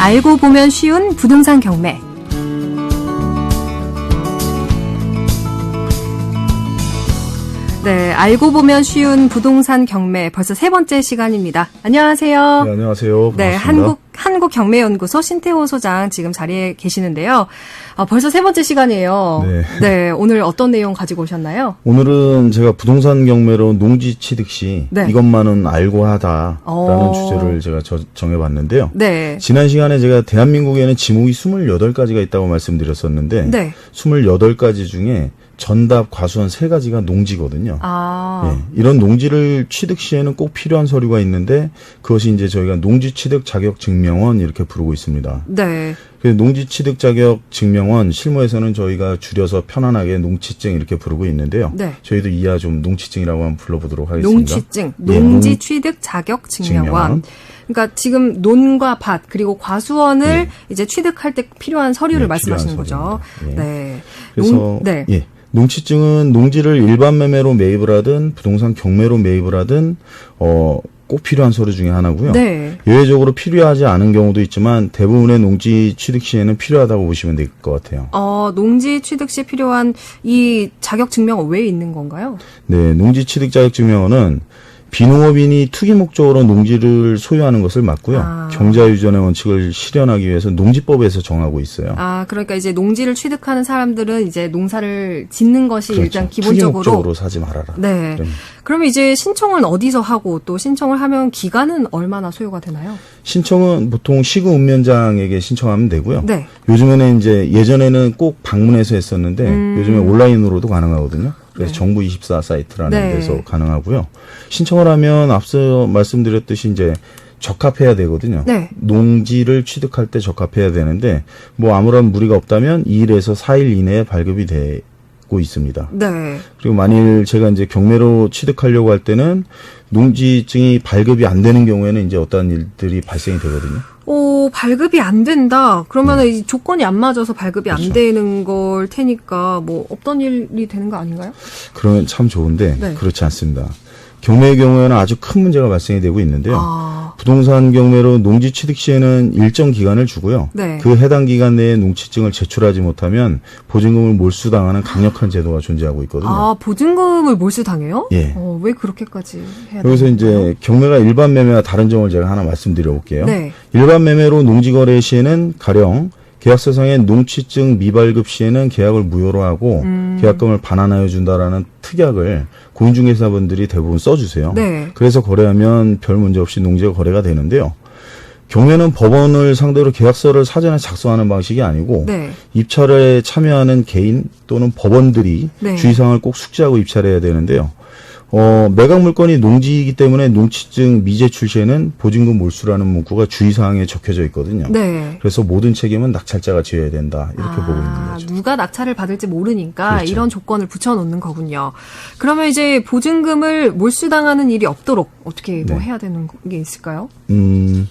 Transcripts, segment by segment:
알고 보면 쉬운 부동산 경매. 네, 알고 보면 쉬운 부동산 경매 벌써 세 번째 시간입니다. 안녕하세요. 네, 안녕하세요. 네, 반갑습니다. 한국 한국 경매연구소 신태호 소장 지금 자리에 계시는데요. 아, 벌써 세 번째 시간이에요. 네. 오늘 어떤 내용 가지고 오셨나요? 오늘은 제가 부동산 경매로 농지 취득 시 네. 이것만은 알고 하다라는 어. 주제를 제가 저- 정해봤는데요. 네. 지난 시간에 제가 대한민국에는 지목이 28가지가 있다고 말씀드렸었는데 네. 28가지 중에 전답 과수원 세 가지가 농지거든요. 아. 예, 이런 농지를 취득 시에는 꼭 필요한 서류가 있는데 그것이 이제 저희가 농지 취득 자격 증명원 이렇게 부르고 있습니다. 네. 그 농지 취득 자격 증명원 실무에서는 저희가 줄여서 편안하게 농취증 이렇게 부르고 있는데요. 네. 저희도 이하 좀 농취증이라고 한번 불러보도록 하겠습니다. 농취증, 예, 농지 농- 취득 자격 증명원. 증명원. 그러니까 지금 논과 밭 그리고 과수원을 이제 취득할 때 필요한 서류를 네, 말씀하시는 거죠. 서류입니다. 네. 그래서 농- 네. 예. 농취증은 농지를 일반 매매로 매입을 하든 부동산 경매로 매입을 하든 어, 꼭 필요한 서류 중에 하나고요. 네. 예외적으로 필요하지 않은 경우도 있지만 대부분의 농지 취득 시에는 필요하다고 보시면 될 것 같아요. 어, 농지 취득 시 필요한 이 자격 증명은 왜 있는 건가요? 네, 농지 취득 자격 증명원은 비농업인이 투기 목적으로 농지를 소유하는 것을 막고요. 아. 경자유전의 원칙을 실현하기 위해서 농지법에서 정하고 있어요. 아, 그러니까 이제 농지를 취득하는 사람들은 이제 농사를 짓는 것이 그렇죠. 일단 투기 기본적으로 목적으로 사지 말아라. 네. 그럼 이제 신청은 어디서 하고 또 신청을 하면 기간은 얼마나 소요가 되나요? 신청은 보통 시구 운면장에게 신청하면 되고요. 네. 요즘에는 이제 예전에는 꼭 방문해서 했었는데 음. 요즘에 온라인으로도 가능하거든요. 그래서 정부 24 사이트라는 네. 데서 가능하고요. 신청을 하면 앞서 말씀드렸듯이 이제 적합해야 되거든요. 네. 농지를 취득할 때 적합해야 되는데 뭐 아무런 무리가 없다면 2일에서 4일 이내에 발급이 되고 있습니다. 네. 그리고 만일 제가 이제 경매로 취득하려고 할 때는 농지증이 발급이 안 되는 경우에는 이제 어떤 일들이 발생이 되거든요. 오, 발급이 안 된다. 그러면 이 조건이 안 맞아서 발급이 안 네. 그렇죠. 되는 걸 테니까 뭐 없던 일이 되는 거 아닌가요? 그러면 참 좋은데 네. 그렇지 않습니다. 경매의 경우에는 아주 큰 문제가 발생이 되고 있는데요. 아, 부동산 경매로 농지 취득 시에는 일정 기간을 주고요. 네. 그 해당 기간 내에 농취증을 제출하지 못하면 보증금을 몰수당하는 강력한 제도가 존재하고 있거든요. 아, 보증금을 몰수당해요? 예. 어, 왜 그렇게까지 해야 여기서 이제? 경매가 일반 매매와 다른 점을 제가 하나 말씀드려 볼게요. 네. 일반 매매로 농지 거래 시에는 가령 계약서상의 농취증 미발급 시에는 계약을 무효로 하고 음. 계약금을 반환하여 준다라는 특약을 공인중개사분들이 대부분 써주세요. 네. 그래서 거래하면 별 문제 없이 농지가 거래가 되는데요. 경매는 법원을 상대로 계약서를 사전에 작성하는 방식이 아니고 네. 입찰에 참여하는 개인 또는 법원들이 네. 주의사항을 꼭 숙지하고 입찰해야 되는데요. 어, 매각 물건이 농지이기 때문에 농취증 미제 출 시에는 보증금 몰수라는 문구가 주의사항에 적혀져 있거든요. 네. 그래서 모든 책임은 낙찰자가 져야 된다 이렇게 보고 있는 아, 거죠. 누가 낙찰을 받을지 모르니까 그렇죠. 이런 조건을 붙여놓는 거군요. 그러면 이제 보증금을 몰수당하는 일이 없도록 어떻게 뭐 네. 해야 되는 게 있을까요? 음,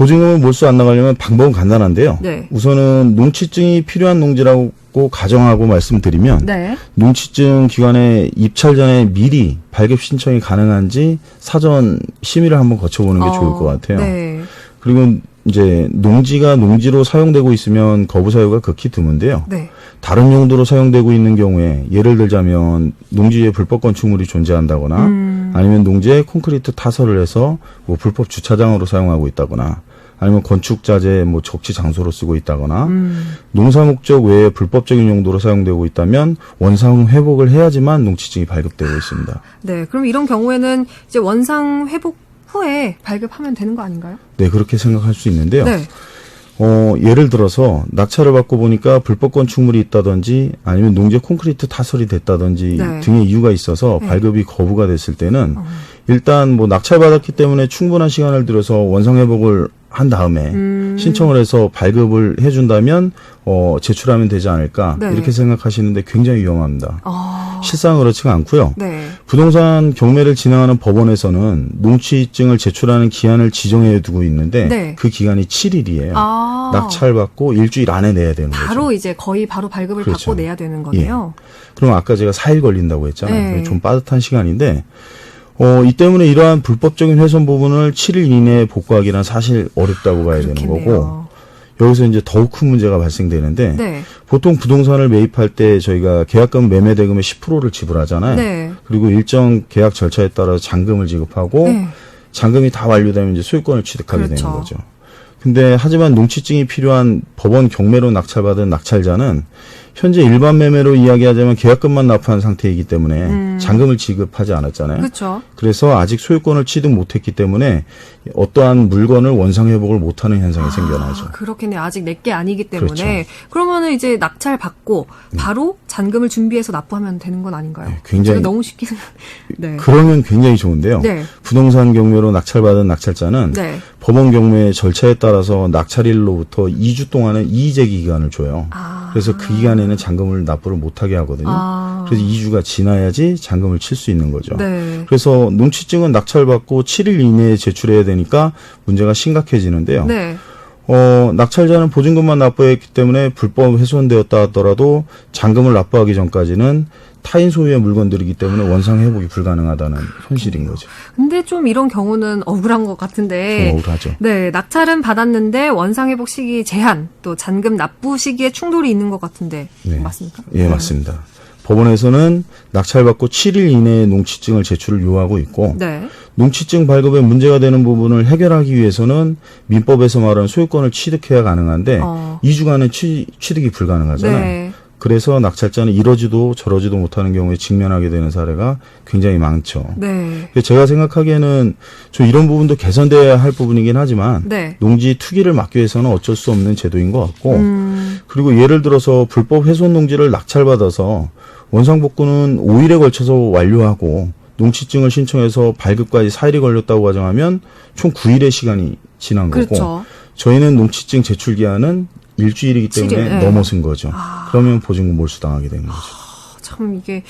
보증금을 몰수 안 나가려면 방법은 간단한데요. 네. 우선은 농취증이 필요한 농지라고 가정하고 말씀드리면 네. 농취증 기관에 입찰 전에 미리 발급 신청이 가능한지 사전 심의를 한번 거쳐보는 게 어, 좋을 것 같아요. 네. 그리고 이제 농지가 농지로 사용되고 있으면 거부 사유가 극히 드문데요. 네. 다른 용도로 사용되고 있는 경우에 예를 들자면 농지에 불법 건축물이 존재한다거나 음. 아니면 농지에 콘크리트 타설을 해서 뭐 불법 주차장으로 사용하고 있다거나 아니면 건축 자재 뭐 적치 장소로 쓰고 있다거나 음. 농사 목적 외에 불법적인 용도로 사용되고 있다면 원상 회복을 해야지만 농지증이 발급되고 있습니다. 네. 그럼 이런 경우에는 이제 원상 회복 후에 발급하면 되는 거 아닌가요? 네, 그렇게 생각할 수 있는데요. 네. 어, 예를 들어서 낙찰을 받고 보니까 불법 건축물이 있다든지 아니면 농지 콘크리트 타설이 됐다든지 네. 등의 이유가 있어서 네. 발급이 거부가 됐을 때는 어. 일단 뭐 낙찰 받았기 때문에 충분한 시간을 들여서 원상 회복을 한 다음에 음. 신청을 해서 발급을 해준다면 어, 제출하면 되지 않을까 네. 이렇게 생각하시는데 굉장히 위험합니다. 아. 실상 그렇지가 않고요. 네. 부동산 경매를 진행하는 법원에서는 농취증을 제출하는 기한을 지정해 두고 있는데 네. 그 기간이 7일이에요. 아. 낙찰 받고 일주일 안에 내야 되는 바로 거죠. 이제 거의 바로 발급을 그렇죠. 받고 내야 되는 거네요. 그럼 아까 제가 4일 걸린다고 했잖아요. 네. 좀 빠듯한 시간인데 어, 이 때문에 이러한 불법적인 훼손 부분을 7일 이내에 복구하기는 사실 어렵다고 봐야 되는 거고 그렇겠네요. 여기서 이제 더욱 큰 문제가 발생되는데 네. 보통 부동산을 매입할 때 저희가 계약금 매매 대금의 10%를 지불하잖아요. 네. 그리고 일정 계약 절차에 따라서 잔금을 지급하고 네. 잔금이 다 완료되면 이제 소유권을 취득하게 그렇죠. 되는 거죠. 근데 하지만 농취증이 필요한 법원 경매로 낙찰받은 낙찰자는 현재 일반 매매로 이야기하자면 계약금만 납부한 상태이기 때문에 음. 잔금을 지급하지 않았잖아요. 그렇죠. 그래서 아직 소유권을 취득 못했기 때문에 어떠한 물건을 원상 회복을 못하는 현상이 생겨나죠. 아, 그렇겠네요. 아직 내게 아니기 때문에. 그렇죠. 그러면은 이제 낙찰 받고 바로 잔금을 준비해서 납부하면 되는 건 아닌가요? 네, 굉장히- 너무 쉽게. 네. 그러면 굉장히 좋은데요. 네. 부동산 경매로 낙찰받은 낙찰자는 네. 법원 경매의 절차에 따라서 낙찰일로부터 2주 동안은 이의제기 기간을 줘요. 아. 그래서 그 기간에 는 잔금을 납부를 못하게 하거든요. 아. 그래서 2주가 지나야지 잔금을 칠 수 있는 거죠. 네. 그래서 농취증은 낙찰받고 7일 이내에 제출해야 되니까 문제가 심각해지는데요. 네. 어, 낙찰자는 보증금만 납부했기 때문에 불법 훼손되었다 하더라도 잔금을 납부하기 전까지는 타인 소유의 물건들이기 때문에 원상 회복이 불가능하다는 현실인 거죠. 근데 좀 이런 경우는 억울한 것좀 같은데. 억울하죠. 네, 낙찰은 받았는데 원상 회복 시기 제한, 또 잔금 납부 시기에 충돌이 있는 것 같은데 네. 맞습니까? 예, 맞습니다. 법원에서는 낙찰받고 7일 이내에 농취증을 제출을 요하고 있고 네. 농취증 발급에 문제가 되는 부분을 해결하기 위해서는 민법에서 말하는 소유권을 취득해야 가능한데 어. 2주간은 취, 취득이 불가능하잖아요. 네. 그래서 낙찰자는 이러지도 저러지도 못하는 경우에 직면하게 되는 사례가 굉장히 많죠. 네. 제가 생각하기에는 저 이런 부분도 개선돼야 할 부분이긴 하지만 네. 농지 투기를 막기 위해서는 어쩔 수 없는 제도인 것 같고 음, 그리고 예를 들어서 불법 훼손 농지를 낙찰받아서 원상복구는 5일에 걸쳐서 완료하고 농취증을 신청해서 발급까지 4일이 걸렸다고 가정하면 총 9일의 시간이 지난 거고 그렇죠. 저희는 농취증 제출 기한은 일주일이기 때문에 칠일, 네. 넘어선 거죠. 그러면 보증금 몰수당하게 되는 거죠. 참 이게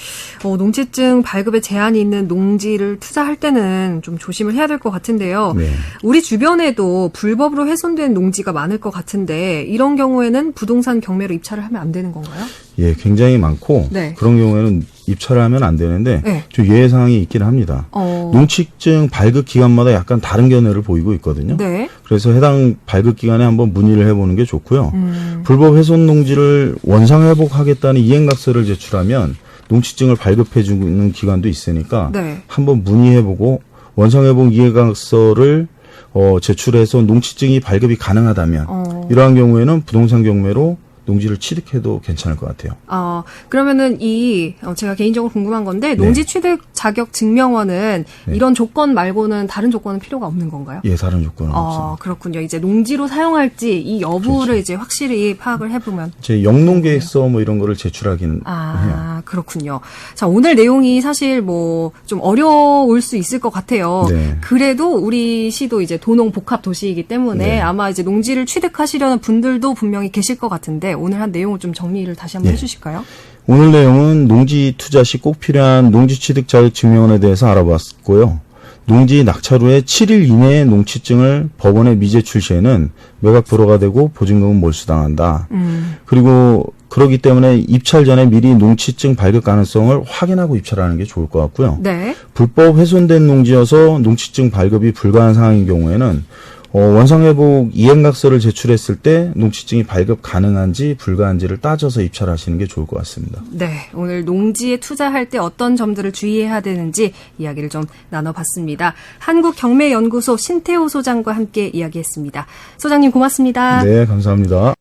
어, 농지증 발급에 제한이 있는 농지를 투자할 때는 좀 조심을 해야 될 것 같은데요. 네. 우리 주변에도 불법으로 훼손된 농지가 많을 것 같은데 이런 경우에는 부동산 경매로 입찰을 하면 안 되는 건가요? 예, 굉장히 많고 네. 그런 경우에는 입찰을 하면 안 되는데 네. 좀 예외 사항이 있긴 합니다. 어, 농취증 발급 기간마다 약간 다른 견해를 보이고 있거든요. 네. 그래서 해당 발급 기간에 한번 문의를 해보는 게 좋고요. 음, 불법 훼손 농지를 원상 회복하겠다는 이행각서를 제출하면 농취증을 발급해 주는 기관도 있으니까 네. 한번 문의해보고 원상 회복 이행각서를 어, 제출해서 농취증이 발급이 가능하다면 어. 이러한 경우에는 부동산 경매로 농지를 취득해도 괜찮을 것 같아요. 어, 그러면은 이, 어, 제가 개인적으로 궁금한 건데, 농지 취득 자격 증명원은 네. 이런 조건 말고는 다른 조건은 필요가 없는 건가요? 예, 다른 조건은 어, 없습니다. 그렇군요. 이제 농지로 사용할지 이 여부를 그렇죠. 이제 확실히 파악을 해보면. 제 영농계획서 뭐 이런 거를 제출하기는 해요. 아, 그렇군요. 자, 오늘 내용이 사실 뭐 좀 어려울 수 있을 것 같아요. 네. 그래도 우리 시도 이제 도농 복합 도시이기 때문에 네. 아마 이제 농지를 취득하시려는 분들도 분명히 계실 것 같은데 오늘 한 내용을 좀 정리를 다시 한번 네. 해주실까요? 오늘 내용은 농지 투자 시 꼭 필요한 농지 취득 자격 증명원에 대해서 알아봤고요. 농지 낙찰 후에 7일 이내에 농취증을 법원에 미제 출 시에는 매각 불허가 되고 보증금은 몰수당한다. 음, 그리고 그러기 때문에 입찰 전에 미리 농취증 발급 가능성을 확인하고 입찰하는 게 좋을 것 같고요. 네. 불법 훼손된 농지여서 농취증 발급이 불가한 상황인 경우에는 어, 원상회복 이행각서를 제출했을 때 농취증이 발급 가능한지 불가한지를 따져서 입찰하시는 게 좋을 것 같습니다. 네, 오늘 농지에 투자할 때 어떤 점들을 주의해야 되는지 이야기를 좀 나눠봤습니다. 한국경매연구소 신태호 소장과 함께 이야기했습니다. 소장님 고맙습니다. 네, 감사합니다.